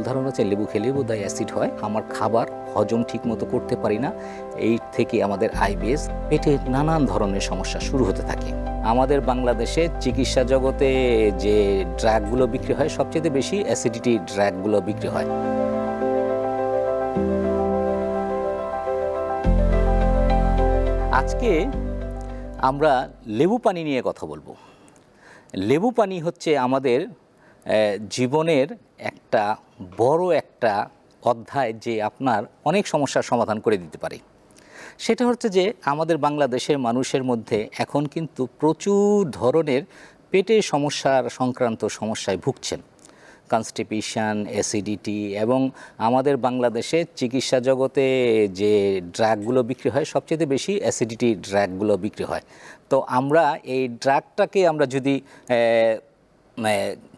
ভুল ধারণা হচ্ছে লেবু খেলে বোধহয় অ্যাসিড হয়। আমার খাবার হজম ঠিক মতো করতে পারি না। এই থেকে আমাদের আইবিএস পেটে নানান ধরনের সমস্যা শুরু হতে থাকে। আমাদের বাংলাদেশে চিকিৎসা জগতে যে ড্রাগগুলো বিক্রি হয়, সবচেয়ে বেশি অ্যাসিডিটি ড্রাগগুলো বিক্রি হয়। আজকে আমরা লেবু পানি নিয়ে কথা বলব। লেবু পানি হচ্ছে আমাদের জীবনের একটা বড় একটা অধ্যায় যে আপনার অনেক সমস্যার সমাধান করে দিতে পারে। সেটা হচ্ছে যে আমাদের বাংলাদেশের মানুষের মধ্যে এখন কিন্তু প্রচুর ধরনের পেটের সমস্যার সংক্রান্ত সমস্যায় ভুগছেন। কনস্টিপেশন অ্যাসিডিটি এবং আমাদের বাংলাদেশে চিকিৎসা জগতে যে ড্রাগগুলো বিক্রি হয়, সবচেয়ে বেশি অ্যাসিডিটি ড্রাগগুলো বিক্রি হয়। তো আমরা এই ড্রাগটাকে আমরা যদি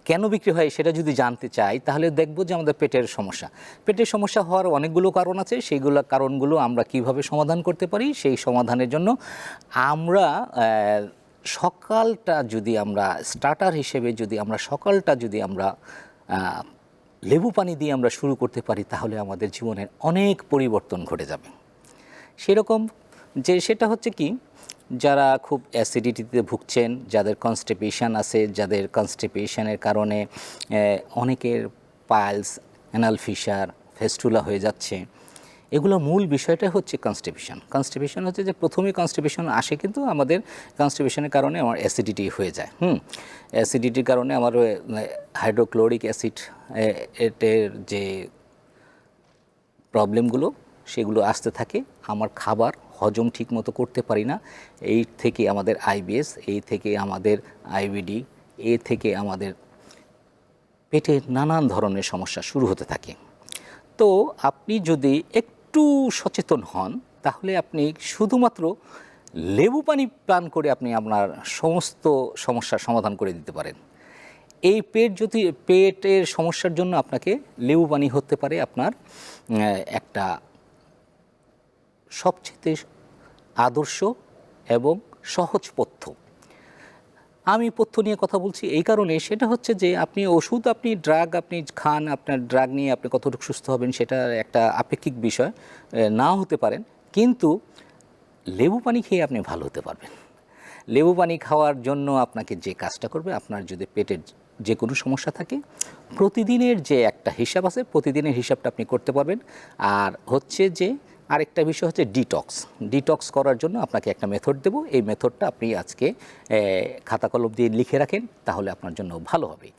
কেন বিক্রি হয় সেটা যদি জানতে চাই, তাহলে দেখব যে আমাদের পেটের সমস্যা। পেটের সমস্যা হওয়ার অনেকগুলো কারণ আছে, সেইগুলো কারণগুলো আমরা কীভাবে সমাধান করতে পারি, সেই সমাধানের জন্য আমরা সকালটা যদি আমরা স্টার্টার হিসেবে যদি আমরা সকালটা যদি আমরা লেবু পানি দিয়ে আমরা শুরু করতে পারি, তাহলে আমাদের জীবনের অনেক পরিবর্তন ঘটে যাবে। সেরকম যে সেটা হচ্ছে কি যারা খুব অ্যাসিডিটিতে ভুগছেন, যাদের কনস্টিপেশন আছে, যাদের কনস্টিপেশনের কারণে অনেকের পাইলস অ্যানাল ফিশার ফেস্টুলা হয়ে যাচ্ছে। এগুলো মূল বিষয়টা হচ্ছে কনস্টিপেশন কনস্টিপেশন হচ্ছে যে প্রথমে কনস্টিপেশন আসে কিন্তু আমাদের কনস্টিপেশনের কারণে আমার অ্যাসিডিটি হয়ে যায়। হুম? অ্যাসিডিটির কারণে আমার হাইড্রোক্লোরিক অ্যাসিড এর যে প্রবলেমগুলো সেগুলো আসতে থাকে। আমার খাবার হজম ঠিক মতো করতে পারি না। এই থেকে আমাদের আইবিএস এই থেকে আমাদের আইবিডি এ থেকে আমাদের পেটে নানান ধরনের সমস্যা শুরু হতে থাকে। তো আপনি যদি একটু সচেতন হন, তাহলে আপনি শুধুমাত্র লেবু পানি পান করে আপনি আপনার সমস্ত সমস্যার সমাধান করে দিতে পারেন। এই পেট যদি, পেটের সমস্যার জন্য আপনাকে লেবু পানি হতে পারে আপনার একটা সবচেয়ে আদর্শ এবং সহজ পথ্য। আমি পথ্য নিয়ে কথা বলছি এই কারণে, সেটা হচ্ছে যে আপনি ওষুধ, আপনি ড্রাগ আপনি খান, আপনার ড্রাগ নিয়ে আপনি কতটুকু সুস্থ হবেন সেটা একটা আপেক্ষিক বিষয় না হতে পারেন। কিন্তু লেবু পানি খেয়ে আপনি ভালো হতে পারবেন। লেবু পানি খাওয়ার জন্য আপনাকে যে কাজটা করবে, আপনার যদি পেটের যে কোনো সমস্যা থাকে, প্রতিদিনের যে একটা হিসাব আছে, প্রতিদিনের হিসাবটা আপনি করতে পারবেন। আর হচ্ছে যে আরেকটা বিষয় হচ্ছে ডিটক্স ডিটক্স করার জন্য আপনাকে একটা মেথড দেবো। এই মেথডটা আপনি আজকে খাতা কলম দিয়ে লিখে রাখেন, তাহলে আপনার জন্য ভালো হবে।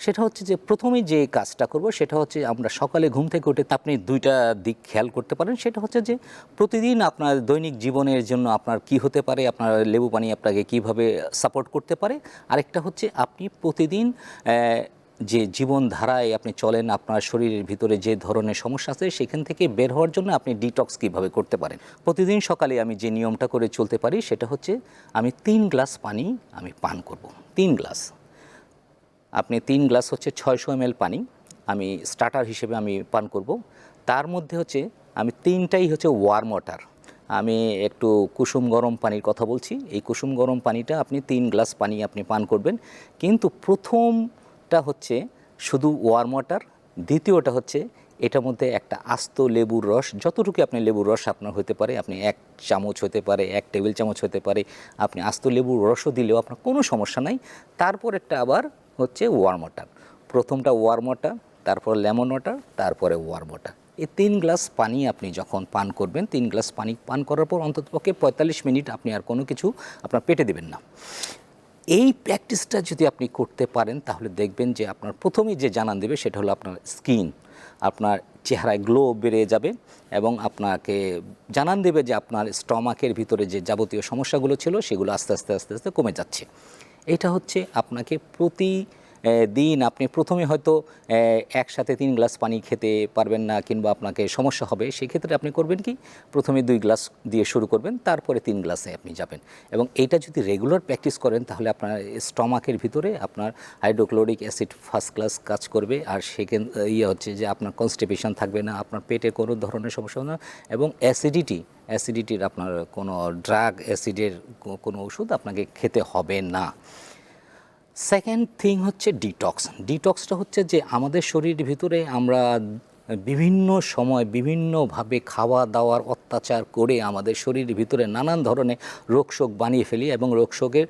সেটা হচ্ছে যে, প্রথমেই যে কাজটা করব, সেটা হচ্ছে আমরা সকালে ঘুম থেকে উঠে আপনি দুইটা দিক খেয়াল করতে পারেন। সেটা হচ্ছে যে, প্রতিদিন আপনার দৈনিক জীবনের জন্য আপনার কি হতে পারে, আপনার লেবু পানি আপনাকে কীভাবে সাপোর্ট করতে পারে। আরেকটা হচ্ছে আপনি প্রতিদিন যে জীবনধারায় আপনি চলেন, আপনার শরীরের ভিতরে যে ধরনের সমস্যা আছে, সেখান থেকে বের হওয়ার জন্য আপনি ডিটক্স কীভাবে করতে পারেন। প্রতিদিন সকালে আমি যে নিয়মটা করে চলতে পারি, সেটা হচ্ছে আমি তিন গ্লাস পানি আমি পান করব। তিন গ্লাস। আপনি তিন গ্লাস হচ্ছে ছয়শো এম পানি আমি স্টার্টার হিসেবে আমি পান করব। তার মধ্যে হচ্ছে আমি তিনটাই হচ্ছে ওয়ার্ম ওয়াটার আমি একটু কুসুম গরম পানির কথা বলছি। এই কুসুম গরম পানিটা আপনি তিন গ্লাস পানি আপনি পান করবেন। কিন্তু প্রথমটা হচ্ছে শুধু ওয়ার্ম ওয়াটার দ্বিতীয়টা হচ্ছে এটার মধ্যে একটা আস্ত লেবুর রস, যতটুকু আপনি লেবুর রস আপনার হতে পারে, আপনি এক চামচ হতে পারে, এক টেবিল চামচ হতে পারে, আপনি আস্ত লেবুর রসও দিলেও আপনার কোনো সমস্যা নাই। তারপর একটা আবার হচ্ছে ওয়ার্ম ওয়াটার প্রথমটা ওয়ার্ম ওয়াটার তারপর লেমন ওয়াটার তারপরে ওয়ার্ম ওয়াটার এই তিন গ্লাস পানি আপনি যখন পান করবেন, তিন গ্লাস পানি পান করার পর অন্ততপক্ষে পঁয়তাল্লিশ মিনিট আপনি আর কোনো কিছু আপনার পেটে দেবেন না। এই প্র্যাকটিসটা যদি আপনি করতে পারেন, তাহলে দেখবেন যে আপনার প্রথমেই যে জানান দেবে সেটা হলো আপনার স্কিন, আপনার চেহারায় গ্লো বেড়ে যাবে এবং আপনাকে জানান দেবে যে আপনার স্টমাকের ভিতরে যে যাবতীয় সমস্যাগুলো ছিল সেগুলো আস্তে আস্তে আস্তে আস্তে কমে যাচ্ছে। এটা হচ্ছে আপনাকে প্রতি দিন আপনি প্রথমে হয়তো একসাথে তিন গ্লাস পানি খেতে পারবেন না কিংবা আপনাকে সমস্যা হবে, সেক্ষেত্রে আপনি করবেন কি, প্রথমে দুই গ্লাস দিয়ে শুরু করবেন, তারপরে তিন গ্লাসে আপনি যাবেন। এবং এইটা যদি রেগুলার প্র্যাকটিস করেন, তাহলে আপনার স্টমাকের ভিতরে আপনার হাইড্রোক্লোরিক অ্যাসিড ফার্স্ট ক্লাস কাজ করবে, আর সেখান ইয়ে হচ্ছে যে আপনার কনস্টিপেশন থাকবে না, আপনার পেটে কোনো ধরনের সমস্যা হবে না, এবং অ্যাসিডিটি, অ্যাসিডিটির আপনার কোনো ড্রাগ অ্যাসিডের কোনো ওষুধ আপনাকে খেতে হবে না। সেকেন্ড থিং হচ্ছে ডিটক্স ডিটক্সটা হচ্ছে যে আমাদের শরীরের ভিতরে আমরা বিভিন্ন সময় বিভিন্নভাবে খাওয়া দাওয়ার অত্যাচার করে আমাদের শরীরের ভিতরে নানান ধরনের রোগশোক বানিয়ে ফেলি এবং রোগশোকের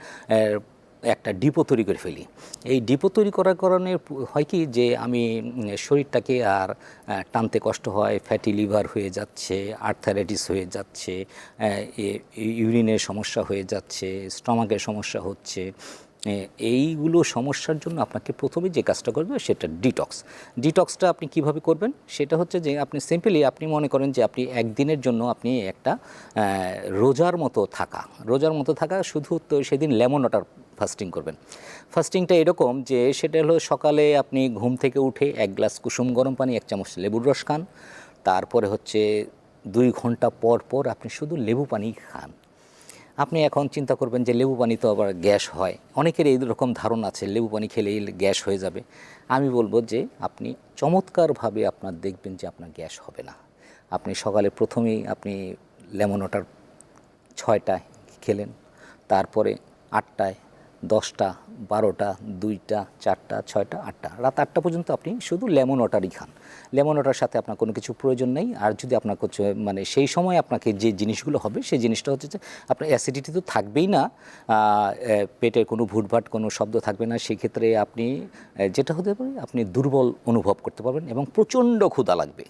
একটা ডিপো তৈরি করে ফেলি। এই ডিপো তৈরি করার কারণে হয় কি যে আমি শরীরটাকে আর টানতে কষ্ট হয় ফ্যাটি লিভার হয়ে যাচ্ছে আর্থারাইটিস হয়ে যাচ্ছে ইউরিনের সমস্যা হয়ে যাচ্ছে স্টমাকের সমস্যা হচ্ছে এইগুলো সমস্যার জন্য আপনাকে প্রথমে যে কাজটা করবে সেটা ডিটক্স ডিটক্সটা আপনি কীভাবে করবেন? সেটা হচ্ছে যে আপনি সিম্পলি আপনি মনে করেন যে আপনি একদিনের জন্য আপনি একটা রোজার মতো থাকা। রোজার মতো থাকা শুধু তো সেদিন লেমন ওয়াটার ফাস্টিং করবেন। ফাস্টিংটা এরকম যে সেটা হলো সকালে আপনি ঘুম থেকে উঠে এক গ্লাস কুসুম গরম পানি, এক চামচ লেবুর রস খান। তারপরে হচ্ছে দুই ঘণ্টা পর পর আপনি শুধু লেবু পানি খান। আপনি এখন চিন্তা করবেন যে লেবু পানি তো আবার গ্যাস হয়। অনেকের এই রকম ধারণা আছে, লেবু পানি খেলেই গ্যাস হয়ে যাবে। আমি বলব যে আপনি চমৎকারভাবে আপনার দেখবেন যে আপনার গ্যাস হবে না। আপনি সকালে প্রথমেই আপনি লেমন ওয়াটার ছয়টায় খেলেন, তারপরে আটটায় দশটা, বারোটা, দুইটা, চারটা, ছয়টা, আটটা। রাত আটটা পর্যন্ত আপনি শুধু লেমন ওয়াটারই খান। লেমন ওয়াটার সাথে আপনার কোনো কিছু প্রয়োজন নেই। আর যদি আপনার মানে সেই সময় আপনাকে যে জিনিসগুলো হবে, সেই জিনিসটা হচ্ছে যে আপনার অ্যাসিডিটি তো থাকবেই না। পেটের কোনো ভুটভাট, কোনো শব্দ থাকবে না। সেক্ষেত্রে আপনি যেটা হতে পারে, আপনি দুর্বল অনুভব করতে পারবেন এবং প্রচণ্ড ক্ষুধা লাগবে।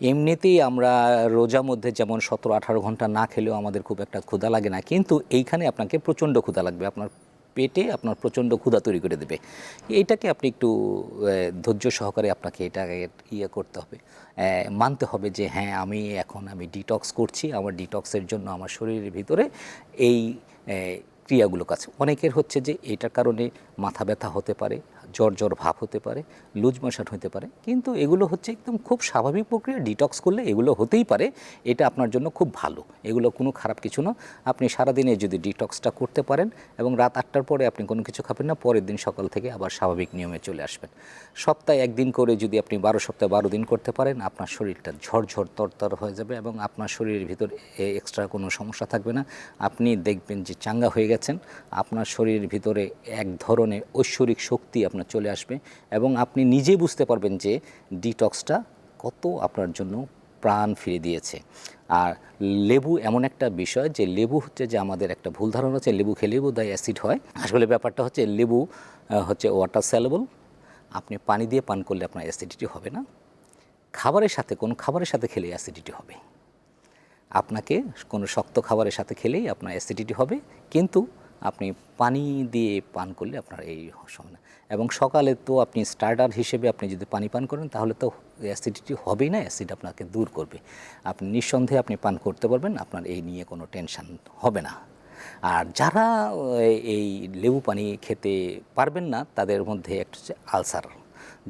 এমনিতেই আমরা রোজা মধ্যে যেমন সতেরো আঠারো ঘণ্টা না খেলেও আমাদের খুব একটা ক্ষুধা লাগে না। কিন্তু এইখানে আপনাকে প্রচণ্ড ক্ষুধা লাগবে। আপনার পেটে আপনার প্রচণ্ড ক্ষুধা তৈরি করে দেবে। এইটাকে আপনি একটু ধৈর্য সহকারে আপনাকে এটা ইয়ে করতে হবে। মানতে হবে যে হ্যাঁ আমি এখন আমি ডিটক্স করছি, আমার ডিটক্সের জন্য আমার শরীরের ভিতরে এই ক্রিয়াগুলো কাছে অনেকের হচ্ছে যে, এটার কারণে মাথা ব্যথা হতে পারে জ্বর ভাব হতে পারে, লুজ মোশন হতে পারে। কিন্তু এগুলো হচ্ছে একদম খুব স্বাভাবিক প্রক্রিয়া ডিটক্স করলে এগুলো হতেই পারে। এটা আপনার জন্য খুব ভালো। এগুলো কোনো খারাপ কিছু না। আপনি সারাদিনে যদি ডিটক্সটা করতে পারেন এবং রাত আটটার পরে আপনি কোনো কিছু খাবেন না, পরের দিন সকাল থেকে আবার স্বাভাবিক নিয়মে চলে আসবেন। সপ্তাহে একদিন করে যদি আপনি বারো সপ্তাহে বারো দিন করতে পারেন, আপনার শরীরটা ঝরঝর তরতর হয়ে যাবে এবং আপনার শরীরের ভিতর এক্সট্রা কোনো সমস্যা থাকবে না। আপনি দেখবেন যে চাঙ্গা হয়ে গেছেন। আপনার শরীরের ভিতরে এক ধরনের ঐশ্বরিক শক্তি আপনার চলে আসবে এবং আপনি নিজে বুঝতে পারবেন যে ডিটক্সটা কত আপনার জন্য প্রাণ ফিরে দিয়েছে। আর লেবু এমন একটা বিষয় যে লেবু হচ্ছে যে আমাদের একটা ভুল ধারণা হচ্ছে লেবু খেলে বোধহয় অ্যাসিড হয়। আসলে ব্যাপারটা হচ্ছে লেবু হচ্ছে ওয়াটার স্যালেবল আপনি পানি দিয়ে পান করলে আপনার অ্যাসিডিটি হবে না। খাবারের সাথে, কোন খাবারের সাথে খেলে অ্যাসিডিটি হবে। আপনাকে কোনো শক্ত খাবারের সাথে খেলেই আপনার অ্যাসিডিটি হবে। কিন্তু আপনি পানি দিয়ে পান করলে আপনার এই সময় না এবং সকালে তো আপনি স্টার্টার হিসেবে আপনি যদি পানি পান করেন, তাহলে তো অ্যাসিডিটি হবেই না অ্যাসিড আপনাকে দূর করবে। আপনি নিঃসন্দেহে আপনি পান করতে পারবেন, আপনার এই নিয়ে কোনো টেনশন হবে না। আর যারা এই লেবু পানি খেতে পারবেন না, তাদের মধ্যে একটা হচ্ছে আলসার।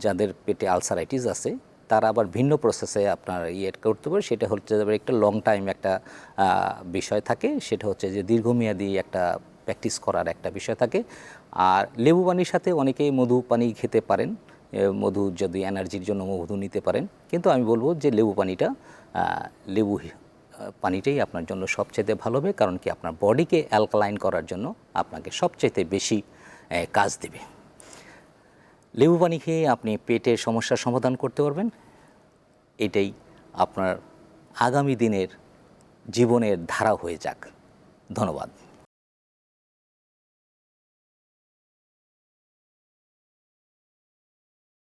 যাদের পেটে আলসারাইটিস আছে, তারা আবার ভিন্ন প্রসেসে আপনার ইয়ে করতে পারে। সেটা হচ্ছে একটা লং টাইম একটা বিষয় থাকে। সেটা হচ্ছে যে দীর্ঘমেয়াদী একটা প্র্যাকটিস করার একটা বিষয় থাকে। আর লেবু পানির সাথে অনেকেই মধু পানি খেতে পারেন মধু যদি এনার্জির জন্য মধু নিতে পারেন। কিন্তু আমি বলব যে লেবু পানিটা লেবু পানিটাই আপনার জন্য সবচেয়ে ভালো হবে, কারণ কি আপনার বডিকে অ্যালকালাইন করার জন্য আপনাকে সবচেয়ে বেশি কাজ দেবে। লেবু পানি খেয়ে আপনি পেটের সমস্যার সমাধান করতে পারবেন। এটাই আপনার আগামী দিনের জীবনের ধারা হয়ে যাক। ধন্যবাদ।